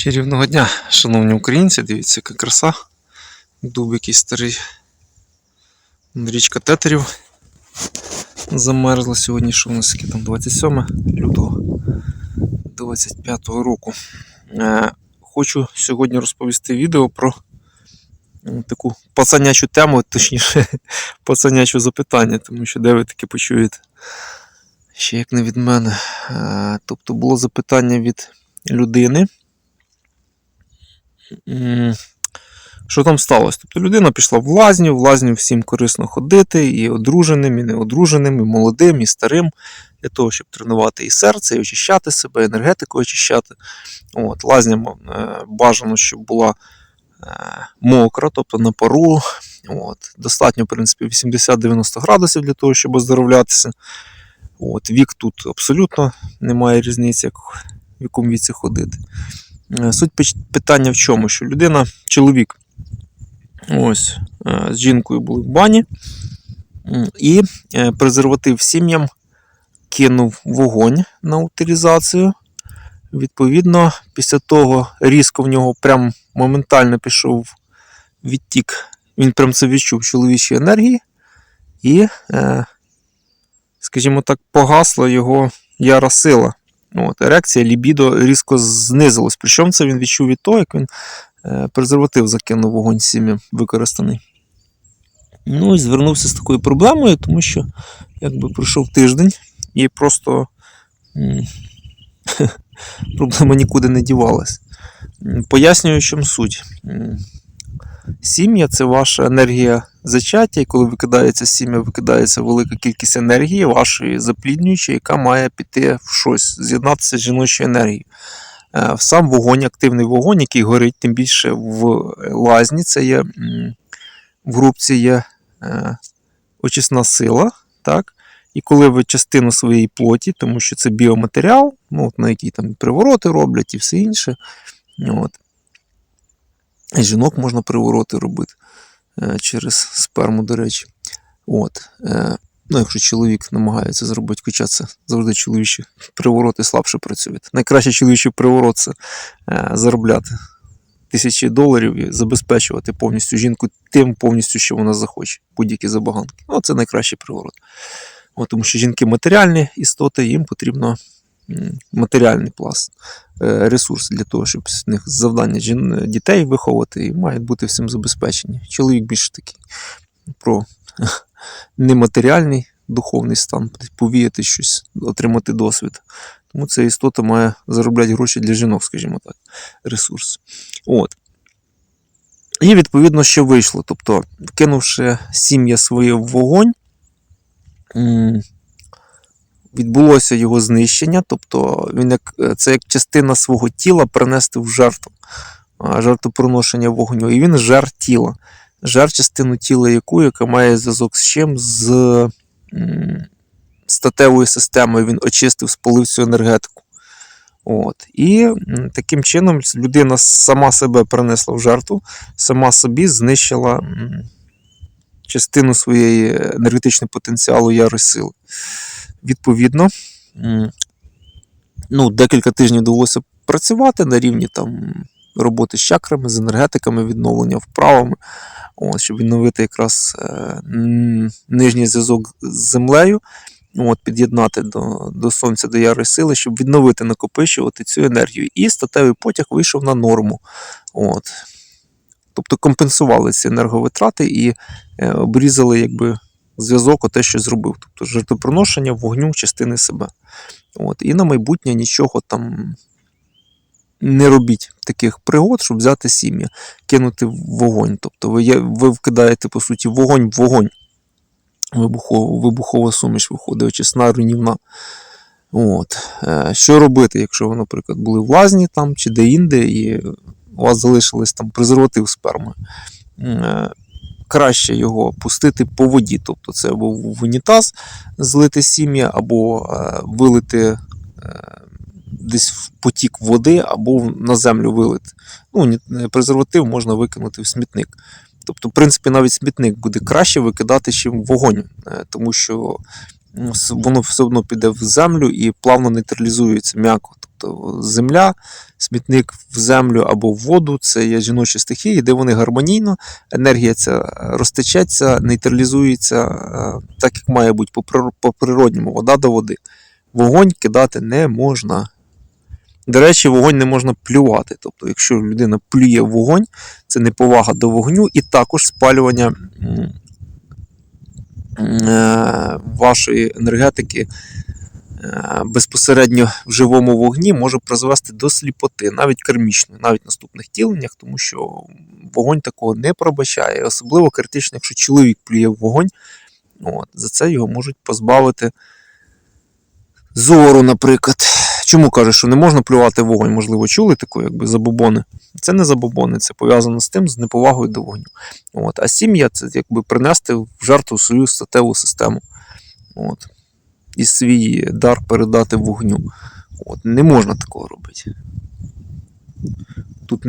Чарівного дня, шановні українці, дивіться, яка краса. Дуб який старий. Річка Тетерів замерзла сьогодні, що у нас яке там 27 лютого 25-го року. Е, хочу сьогодні розповісти відео про таку пацанячу тему, точніше, пацаняче запитання, тому що де ви таке почуєте? Ще як не від мене. Е, тобто було запитання від людини. Що там сталося? Тобто людина пішла в лазню, в лазню всім корисно ходити, і одруженим, і неодруженим, і молодим, і старим, для того, щоб тренувати і серце, і очищати себе, енергетику очищати. От, лазня е, бажано, щоб була е, мокра, тобто на пару. От, достатньо, в принципі, 80-90 градусів для того, щоб оздоровлятися. От, вік тут абсолютно немає різниці, як в якому віці ходити. Е, Суть питання в чому? Що людина, чоловік, ось е, з жінкою були в бані, і е, презерватив сім'ям кинув вогонь на утилізацію. Відповідно, після того різко в нього прям моментально пішов відтік. Він прям це відчув чоловічої енергії, і, скажімо так, погасла його яра сила. От, ерекція, лібідо різко знизилась. Причому це він відчув від того, як він е, презерватив закинув вогонь сім'ям використаний. Ну і звернувся з такою проблемою, тому що якби пройшов тиждень і просто проблема нікуди не дівалась. Пояснюю, в чому суть. Сім'я це ваша енергія зачаття, і коли викидається сім'я, викидається велика кількість енергії вашої запліднюючої, яка має піти в щось, з'єднатися з жіночою енергією. Е, Сам вогонь, активний вогонь, який горить, тим більше в лазні, це є в грубці є е, очисна сила. Так? І коли ви частину своєї плоті, тому що це біоматеріал, ну, от на який там привороти роблять і все інше. От. Жінок можна привороти робити е, через сперму, до речі. От. Е, ну, якщо чоловік намагається зробити, хоча це завжди чоловічі привороти слабше працюють. Найкращий чоловічий приворот це е, заробляти тисячі доларів і забезпечувати повністю жінку тим повністю, що вона захоче, будь-які забаганки. Ну, це найкращий приворот. От, тому що жінки матеріальні істоти, їм потрібно матеріальний пласт, е, ресурс для того, щоб з них завдання дітей виховувати і мають бути всім забезпечені. Чоловік більше такий про нематеріальний духовний стан, повіяти щось, отримати досвід. Тому ця істота має заробляти гроші для жінок, скажімо так, ресурс. От. І відповідно, що вийшло. Тобто, кинувши сім'я своє в вогонь, відбулося його знищення, тобто він як, це як частина свого тіла принести в жертву, жертвоприношення вогню. І він жар тіла. Жар частину тіла яку, яка має зв'язок з чим? З статевою системою. Він очистив, спалив цю енергетику. От. І таким чином людина сама себе принесла в жертву, сама собі знищила частину своєї енергетичного потенціалу яри сили. Відповідно, ну, декілька тижнів довелося працювати на рівні там, роботи з чакрами, з енергетиками, відновлення вправами, от, щоб відновити якраз е, нижній зв'язок з землею, от, під'єднати до, до сонця, до яри сили, щоб відновити, накопичувати цю енергію. І статевий потяг вийшов на норму. От. Тобто компенсували ці енерговитрати і е, обрізали якби, зв'язок, оте, що зробив. Тобто жертвоприношення вогню частини себе. От. І на майбутнє нічого там не робіть таких пригод, щоб взяти сім'я, кинути в вогонь. Тобто ви, ви вкидаєте, по суті, вогонь в вогонь. Вибухова, вибухова суміш виходить, очисна руйнівна. От. Е, Що робити, якщо ви, наприклад, були в лазні там чи де-інде, і у вас залишились там презерватив сперми? Е, Краще його пустити по воді, тобто це або в унітаз злити сім'я, або е, вилити е, десь в потік води, або на землю вилити. Ну, презерватив можна викинути в смітник. Тобто, в принципі, навіть смітник буде краще викидати, чим вогонь, е, тому що воно все одно піде в землю і плавно нейтралізується м'яко. Земля, смітник в землю або в воду це є жіночі стихії, де вони гармонійно, енергія ця розтечеться, нейтралізується е, так, як має бути по прир- природньому, вода до води. Вогонь кидати не можна. До речі, вогонь не можна плювати. Тобто, якщо людина плює вогонь, це неповага до вогню і також спалювання е, вашої енергетики безпосередньо в живому вогні може призвести до сліпоти, навіть кармічної, навіть в наступних тіленнях, тому що вогонь такого не пробачає. Особливо критично, якщо чоловік плює в вогонь, от, за це його можуть позбавити зору, наприклад. Чому кажуть, що не можна плювати вогонь? Можливо, чули таку, якби забобони. Це не забобони, це пов'язано з тим, з неповагою до вогню. От. А сім'я це якби принести в жертву свою статеву систему. От. І свій дар передати вогню. От. Не можна такого робити. Тут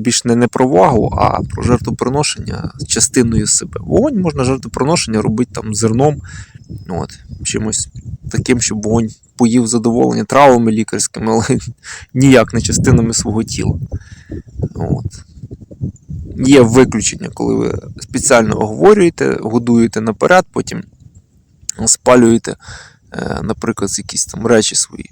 більш не, не про вагу, а про жертвоприношення частиною себе. Вогонь можна жертвоприношення робити там зерном, от, чимось таким, щоб вогонь поїв задоволення травами лікарськими, але ніяк не частинами свого тіла. От. Є виключення, коли ви спеціально оговорюєте, годуєте наперед, потім спалюєте, наприклад, якісь там речі свої.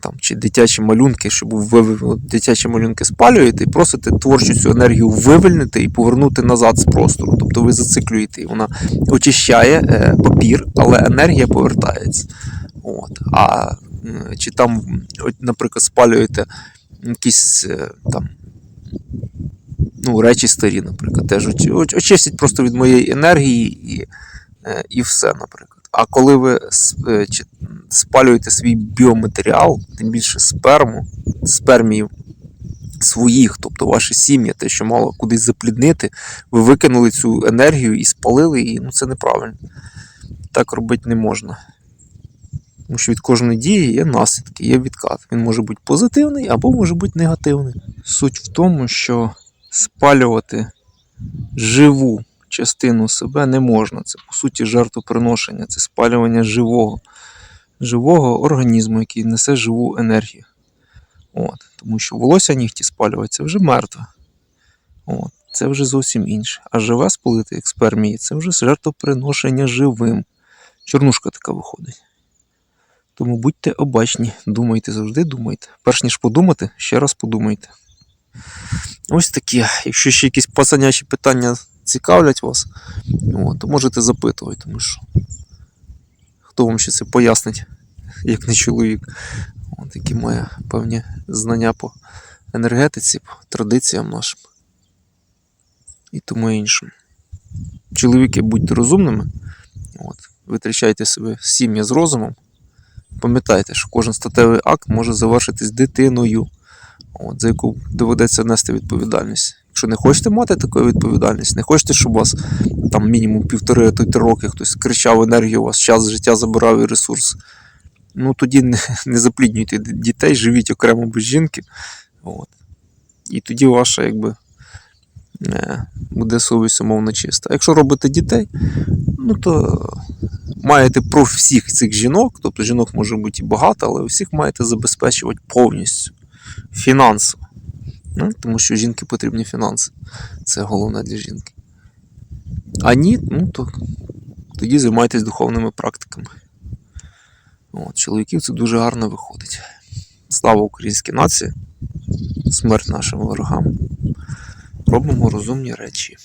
Там, чи дитячі малюнки, щоб ви дитячі малюнки спалюєте і просите творчу цю енергію вивільнити і повернути назад з простору. Тобто ви зациклюєте, і вона очищає е, папір, але енергія повертається. От. А чи там, наприклад, спалюєте якісь е, там ну, речі старі, наприклад, теж очистять просто від моєї енергії і, е, і все, наприклад. А коли ви е, спалюєте свій біоматеріал, тим більше сперму, спермію своїх, тобто ваші сім'я, те, що мало кудись запліднити, ви викинули цю енергію і спалили її, ну це неправильно. Так робити не можна. Тому що від кожної дії є наслідки, є відкат. Він може бути позитивний або може бути негативний. Суть в тому, що спалювати живу частину себе не можна. Це по суті жертвоприношення, це спалювання живого, живого організму, який несе живу енергію. От. Тому що волосся нігті спалювати це вже мертве. От. Це вже зовсім інше. А живе спалити, як спермії, це вже жертвоприношення живим. Чорнушка така виходить. Тому будьте обачні, думайте завжди, думайте. Перш ніж подумати, ще раз подумайте. Ось такі. Якщо ще якісь пацанячі питання цікавлять вас, от, то можете запитувати, тому що хто вам ще це пояснить, як не чоловік, от, який має певні знання по енергетиці, по традиціям нашим і тому іншому. Чоловіки, будьте розумними, от, витрачайте себе сім'я з розумом. Пам'ятайте, що кожен статевий акт може завершитись дитиною, от, за яку доведеться нести відповідальність. Якщо не хочете мати таку відповідальність, не хочете, щоб у вас там мінімум півтори то й три роки хтось кричав енергію, у вас час життя забирав і ресурс. Ну тоді не, не запліднюйте дітей, живіть окремо без жінки. От. І тоді ваша якби, е, буде совість умовно чиста. Якщо робите дітей, ну то маєте про всіх цих жінок, тобто жінок може бути і багато, але всіх маєте забезпечувати повністю фінансово. Ну, тому що жінки потрібні фінанси. Це головне для жінки. А ні, ну то тоді займайтесь духовними практиками. От, чоловіків це дуже гарно виходить. Слава українській нації, смерть нашим ворогам. Робимо розумні речі.